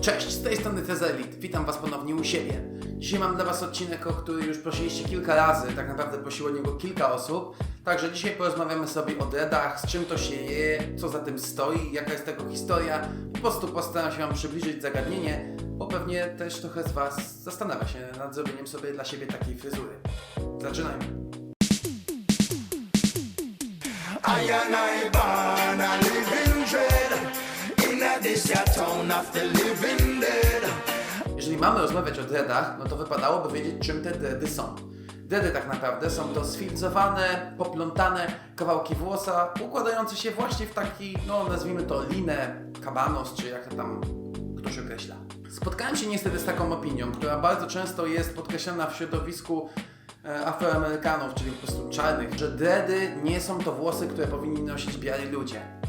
Cześć, z tej strony Tezelit. Witam Was ponownie u siebie. Dzisiaj mam dla Was odcinek, o który już prosiliście kilka razy, tak naprawdę prosiło o niego kilka osób. Także dzisiaj porozmawiamy sobie o dreadach, z czym to się je, co za tym stoi, jaka jest tego historia. Po prostu postaram się Wam przybliżyć zagadnienie, bo pewnie też trochę z Was zastanawia się nad zrobieniem sobie dla siebie takiej fryzury. Zaczynajmy. I and I Jeżeli mamy rozmawiać o dreadach, no to wypadałoby wiedzieć, czym te dready są. Dready tak naprawdę są to sfilcowane, poplątane kawałki włosa, układające się właśnie w taki, no nazwijmy to linę, kabanos, czy jak to tam ktoś określa. Spotkałem się niestety z taką opinią, która bardzo często jest podkreślana w środowisku e, Afroamerykanów, czyli po prostu czarnych, że dready nie są to włosy, które powinni nosić biali ludzie.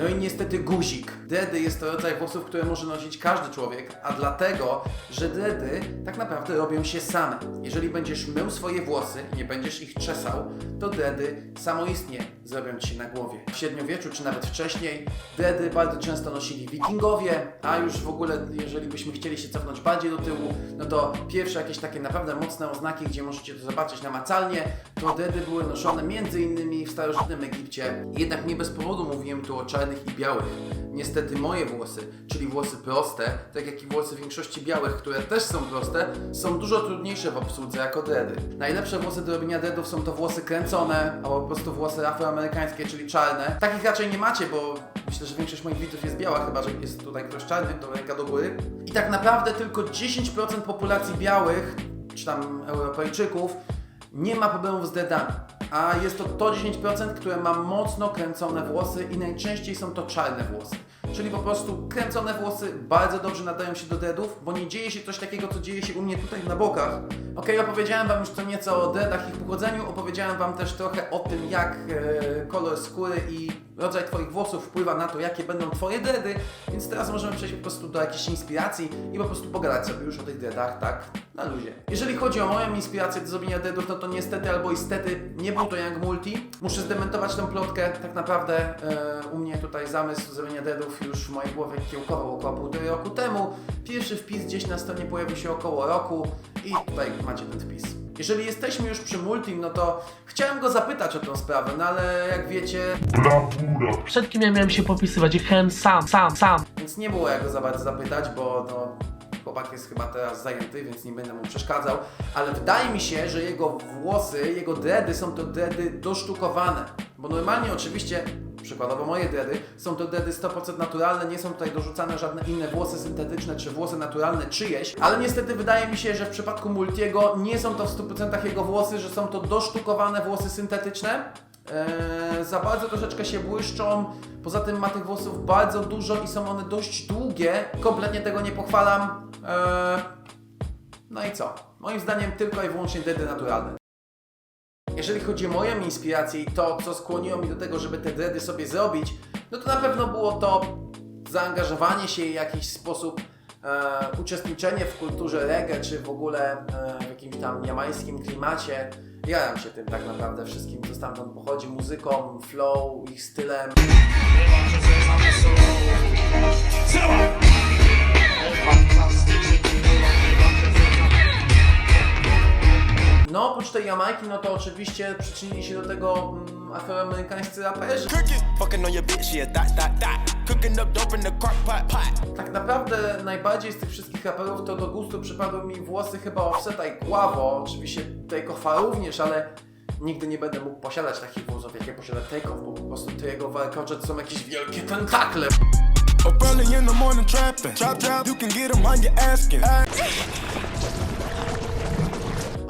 No i niestety guzik. Dready jest to rodzaj włosów, które może nosić każdy człowiek, a dlatego, że dready tak naprawdę robią się same. Jeżeli będziesz mył swoje włosy, nie będziesz ich czesał, to dready samoistnie zrobią ci na głowie. W średniowieczu, czy nawet wcześniej, dready bardzo często nosili wikingowie, a już w ogóle, jeżeli byśmy chcieli się cofnąć bardziej do tyłu, no to pierwsze jakieś takie naprawdę mocne oznaki, gdzie możecie to zobaczyć namacalnie, to dready były noszone między innymi w starożytnym Egipcie. Jednak nie bez powodu mówiłem tu o i białych. Niestety moje włosy, czyli włosy proste, tak jak i włosy większości białych, które też są proste, są dużo trudniejsze w obsłudze jako dready. Najlepsze włosy do robienia dreadów są to włosy kręcone, albo po prostu włosy afroamerykańskie, czyli czarne. Takich raczej nie macie, bo myślę, że większość moich widzów jest biała, chyba że jest tutaj ktoś czarny, to ręka do góry. I tak naprawdę tylko 10% populacji białych, czy tam Europejczyków, nie ma problemów z dreadami. A jest to to 10%, które ma mocno kręcone włosy i najczęściej są to czarne włosy. Czyli po prostu kręcone włosy bardzo dobrze nadają się do dreadów, bo nie dzieje się coś takiego, co dzieje się u mnie tutaj na bokach. Okej, opowiedziałem Wam już co nieco o dreadach i ich pochodzeniu, opowiedziałem Wam też trochę o tym, jak e, kolor skóry i rodzaj Twoich włosów wpływa na to, jakie będą Twoje dready, więc teraz możemy przejść po prostu do jakiejś inspiracji i po prostu pogadać sobie już o tych dreadach, tak, na luzie. Jeżeli chodzi o moją inspirację do zrobienia dreadów, no to niestety albo istety nie był to Young Multi. Muszę zdementować tę plotkę, tak naprawdę e, u mnie tutaj zamysł zrobienia dreadów już w mojej głowie kiełkował około półtorej roku temu. Pierwszy wpis gdzieś na stronie pojawił się około roku i tutaj macie ten wpis. Jeżeli jesteśmy już przy Multim, no to chciałem go zapytać o tą sprawę, no ale jak wiecie, Przed kim ja miałem się popisywać? Jechałem sam, sam, sam. Więc nie było jak go za bardzo zapytać, bo no, chłopak jest chyba teraz zajęty, więc nie będę mu przeszkadzał. Ale wydaje mi się, że jego włosy, jego dready są to dready dosztukowane. Bo normalnie oczywiście, przykładowo moje dready, są to dready 100% naturalne, nie są tutaj dorzucane żadne inne włosy syntetyczne czy włosy naturalne czyjeś. Ale niestety wydaje mi się, że w przypadku Multiego nie są to w 100% jego włosy, że są to dosztukowane włosy syntetyczne. Eee, za bardzo troszeczkę się błyszczą. Poza tym ma tych włosów bardzo dużo i są one dość długie. Kompletnie tego nie pochwalam. Eee, no i co? Moim zdaniem tylko i wyłącznie dredy naturalne. Jeżeli chodzi o moją inspirację i to, co skłoniło mi do tego, żeby te dredy sobie zrobić, no to na pewno było to zaangażowanie się w jakiś sposób, e, uczestniczenie w kulturze reggae, czy w ogóle e, w jakimś tam jamańskim klimacie. Jaram się tym tak naprawdę wszystkim, co stamtąd pochodzi, muzyką, flow, ich stylem. No, oprócz tej Jamajki, no to oczywiście przyczynili się do tego mm, afroamerykańscy raperzy. Tak naprawdę najbardziej z tych wszystkich raperów to do gustu przypadły mi włosy chyba Offseta i Guavo, oczywiście Takeoffa również, ale nigdy nie będę mógł posiadać takich włosów, jakie posiada Takeoff, bo po prostu te jego warkocze są jakieś wielkie tentakle. Up early in the morning trapping. Chop, chop, you can get on your asking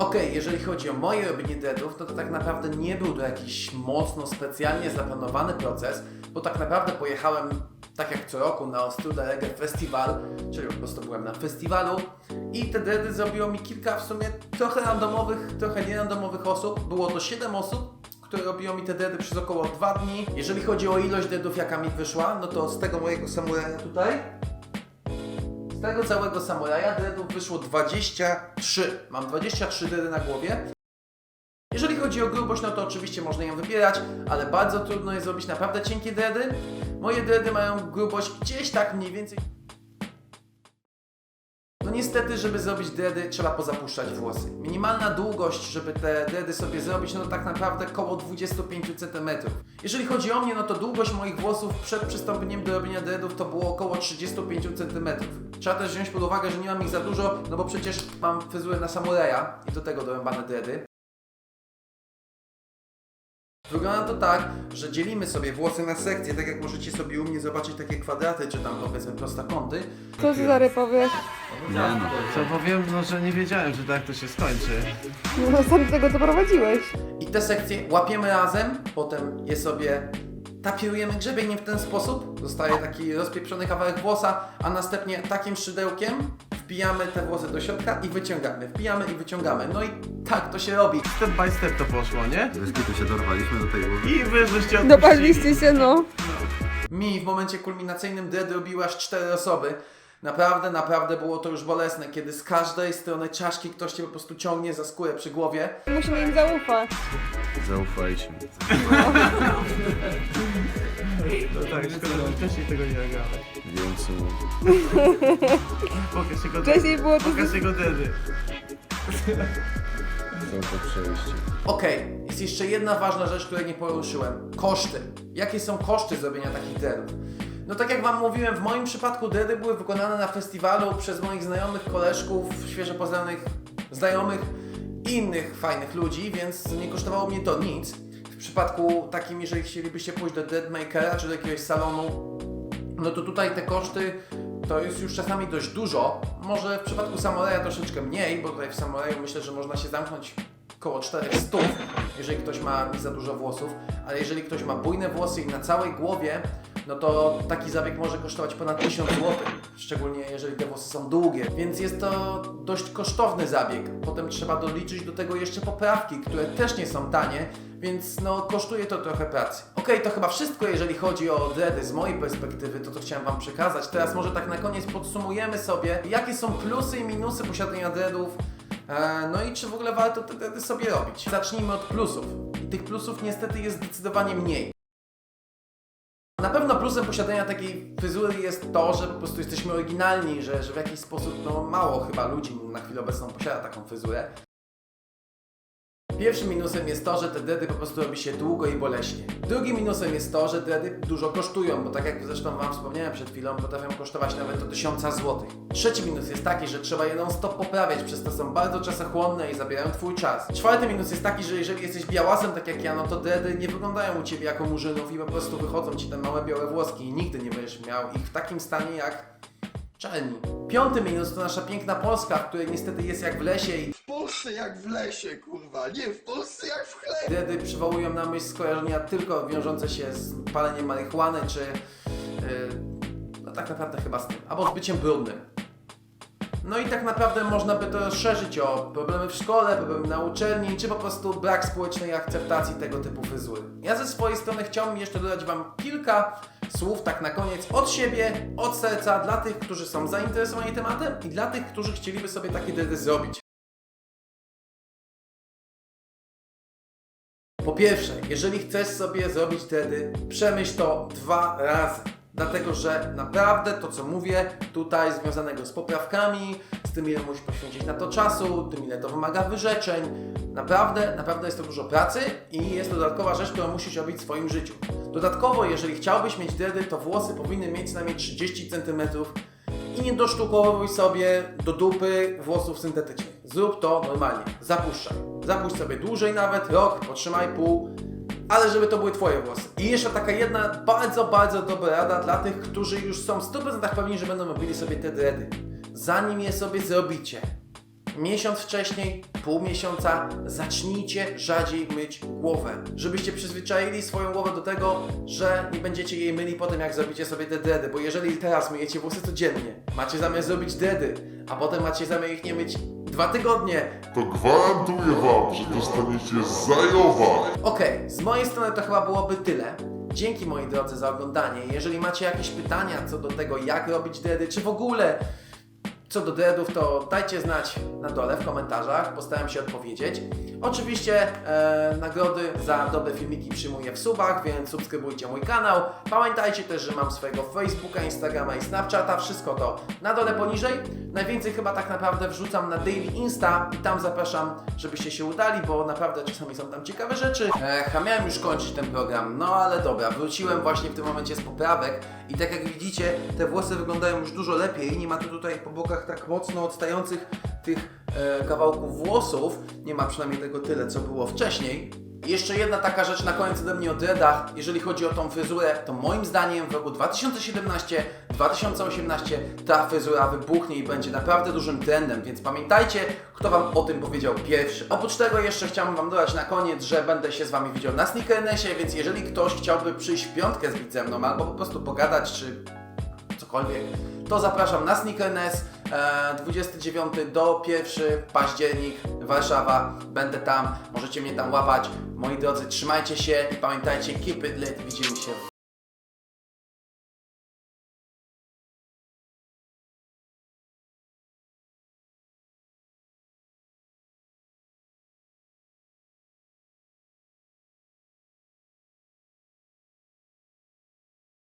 Okej, jeżeli chodzi o moje robienie dreadów, no to tak naprawdę nie był to jakiś mocno specjalnie zaplanowany proces, bo tak naprawdę pojechałem, tak jak co roku, na Ostruda Reggae Festival, czyli po prostu byłem na festiwalu i te dready zrobiło mi kilka w sumie trochę randomowych, trochę nierandomowych osób. Było to 7 osób, które robiło mi te dready przez około 2 dni. Jeżeli chodzi o ilość dreadów, jaka mi wyszła, no to z tego mojego samuraja tutaj, z tego całego samuraja dreadów wyszło 23. Mam 23 dready na głowie. Jeżeli chodzi o grubość, no to oczywiście można ją wybierać, ale bardzo trudno jest zrobić naprawdę cienkie dready. Moje dready mają grubość gdzieś tak mniej więcej No niestety, żeby zrobić dready, trzeba pozapuszczać włosy. Minimalna długość, żeby te dready sobie zrobić, no to tak naprawdę koło 25 cm. Jeżeli chodzi o mnie, no to długość moich włosów przed przystąpieniem do robienia dreadów to było około 35 cm. Trzeba też wziąć pod uwagę, że nie mam ich za dużo, no bo przecież mam fryzurę na samuraja i do tego dorąbane dready. Wygląda to tak, że dzielimy sobie włosy na sekcje, tak jak możecie sobie u mnie zobaczyć takie kwadraty, czy tam powiedzmy prostakąty. Co ty Zary powiesz? Co powiem, no, że nie wiedziałem, że tak to się skończy. No sam do tego doprowadziłeś. I te sekcje łapiemy razem, potem je sobie tapirujemy grzebieniem w ten sposób. Zostaje taki rozpieprzony kawałek włosa, a następnie takim szydełkiem wpijamy te włosy do środka i wyciągamy. Wpijamy i wyciągamy. No i tak to się robi. Step by step to poszło, nie? Wiesz, tu się dorwaliśmy do tej głowy? I wy żeście. Dopadliście się, no. Mi w momencie kulminacyjnym dready robiły aż cztery osoby. Naprawdę, naprawdę było to już bolesne, kiedy z każdej strony czaszki ktoś cię po prostu ciągnie za skórę przy głowie. Musimy im zaufać. Zaufaliśmy. No tak, szkoda, że wcześniej tego nie nagrałeś. Więc Pokaż jego Wcześniej było to... Pokaż jego dedy. są to przejście. Okej, jest jeszcze jedna ważna rzecz, której nie poruszyłem. Koszty. Jakie są koszty zrobienia takich dreadów? No tak jak Wam mówiłem, w moim przypadku dready były wykonane na festiwalu przez moich znajomych, koleżków, świeżo poznanych znajomych i innych fajnych ludzi, więc nie kosztowało mnie to nic. Przypadku takim, jeżeli chcielibyście pójść do Deadmakera czy do jakiegoś salonu, no to tutaj te koszty to jest już czasami dość dużo. Może w przypadku Samuraja troszeczkę mniej, bo tutaj w Samuraju myślę, że można się zamknąć około 400, jeżeli ktoś ma za dużo włosów, ale jeżeli ktoś ma bujne włosy i na całej głowie, no to taki zabieg może kosztować ponad 1000 zł, szczególnie jeżeli te włosy są długie, więc jest to dość kosztowny zabieg. Potem trzeba doliczyć do tego jeszcze poprawki, które też nie są tanie, więc no kosztuje to trochę pracy. Okej, to chyba wszystko, jeżeli chodzi o dready z mojej perspektywy, to to chciałem Wam przekazać. Teraz może tak na koniec podsumujemy sobie, jakie są plusy i minusy posiadania dreadów, e, no i czy w ogóle warto te dready sobie robić. Zacznijmy od plusów. I tych plusów niestety jest zdecydowanie mniej. Na pewno plusem posiadania takiej fryzury jest to, że po prostu jesteśmy oryginalni, że, że w jakiś sposób no, mało chyba ludzi na chwilę obecną posiada taką fryzurę. Pierwszym minusem jest to, że te dredy po prostu robi się długo i boleśnie. Drugim minusem jest to, że dredy dużo kosztują, bo tak jak zresztą Wam wspomniałem przed chwilą, potrafią kosztować nawet do 1000 zł. Trzeci minus jest taki, że trzeba je non-stop poprawiać, przez to są bardzo czasochłonne i zabierają Twój czas. Czwarty minus jest taki, że jeżeli jesteś białasem tak jak ja, no to dredy nie wyglądają u Ciebie jako murzynów i po prostu wychodzą Ci te małe białe włoski i nigdy nie będziesz miał ich w takim stanie jak czarni. Piąty minus to nasza piękna Polska, w której niestety jest jak w lesie i W Polsce jak w lesie, kurwa, nie w Polsce jak w chlebie. Dredy przywołują na myśl skojarzenia tylko wiążące się z paleniem marihuany, czy yy, no tak naprawdę chyba z tym, albo z byciem brudnym. No i tak naprawdę można by to rozszerzyć o problemy w szkole, problemy na uczelni, czy po prostu brak społecznej akceptacji tego typu fryzury. Ja ze swojej strony chciałbym jeszcze dodać Wam kilka słów tak na koniec od siebie, od serca, dla tych, którzy są zainteresowani tematem i dla tych, którzy chcieliby sobie takie dredy zrobić. Po pierwsze, jeżeli chcesz sobie zrobić dready, przemyśl to dwa razy. Dlatego, że naprawdę to, co mówię tutaj związanego z poprawkami, z tym, ile musisz poświęcić na to czasu, tym, ile to wymaga wyrzeczeń, naprawdę, naprawdę jest to dużo pracy i jest to dodatkowa rzecz, którą musisz robić w swoim życiu. Dodatkowo, jeżeli chciałbyś mieć dready, to włosy powinny mieć co najmniej 30 cm i nie dosztukowuj sobie do dupy włosów syntetycznych. Zrób to normalnie, zapuszczaj. Zapuść sobie dłużej nawet, rok, potrzymaj pół, ale żeby to były Twoje włosy. I jeszcze taka jedna bardzo, bardzo dobra rada dla tych, którzy już są w 100% pewni, że będą robili sobie te dready. Zanim je sobie zrobicie, miesiąc wcześniej, pół miesiąca, zacznijcie rzadziej myć głowę. Żebyście przyzwyczaili swoją głowę do tego, że nie będziecie jej myli potem, jak zrobicie sobie te dready. Bo jeżeli teraz myjecie włosy codziennie, macie zamiar zrobić dready, a potem macie zamiar ich nie myć dwa tygodnie, to gwarantuję wam, że dostaniecie zajowa. Okej, z mojej strony to chyba byłoby tyle. Dzięki moi drodzy za oglądanie. Jeżeli macie jakieś pytania co do tego, jak robić dready, czy w ogóle Co do dreadów, to dajcie znać na dole w komentarzach, postaram się odpowiedzieć. Oczywiście e, nagrody za dobre filmiki przyjmuję w subach, więc subskrybujcie mój kanał. Pamiętajcie też, że mam swojego Facebooka, Instagrama i Snapchata, wszystko to na dole poniżej. Najwięcej chyba tak naprawdę wrzucam na Daily Insta i tam zapraszam, żebyście się udali, bo naprawdę czasami są tam ciekawe rzeczy. E, a miałem już kończyć ten program, no ale dobra, wróciłem właśnie w tym momencie z poprawek i tak jak widzicie, te włosy wyglądają już dużo lepiej, nie ma tu tutaj po bokach tak mocno odstających tych e, kawałków włosów, nie ma przynajmniej tego tyle, co było wcześniej. I Jeszcze jedna taka rzecz na koniec ode mnie o dreadach. Jeżeli chodzi o tą fryzurę, to moim zdaniem w roku 2017-2018 ta fryzura wybuchnie i będzie naprawdę dużym trendem, więc pamiętajcie, kto Wam o tym powiedział pierwszy. Oprócz tego jeszcze chciałbym Wam dodać na koniec, że będę się z Wami widział na Sneakernessie, więc jeżeli ktoś chciałby przyjść w piątkę z ze mną albo po prostu pogadać, czy cokolwiek, to zapraszam na Sneakerness. E, 29 do 1 październik, Warszawa. Będę tam, możecie mnie tam łapać. Moi drodzy, trzymajcie się i pamiętajcie, keep it lit. Widzimy się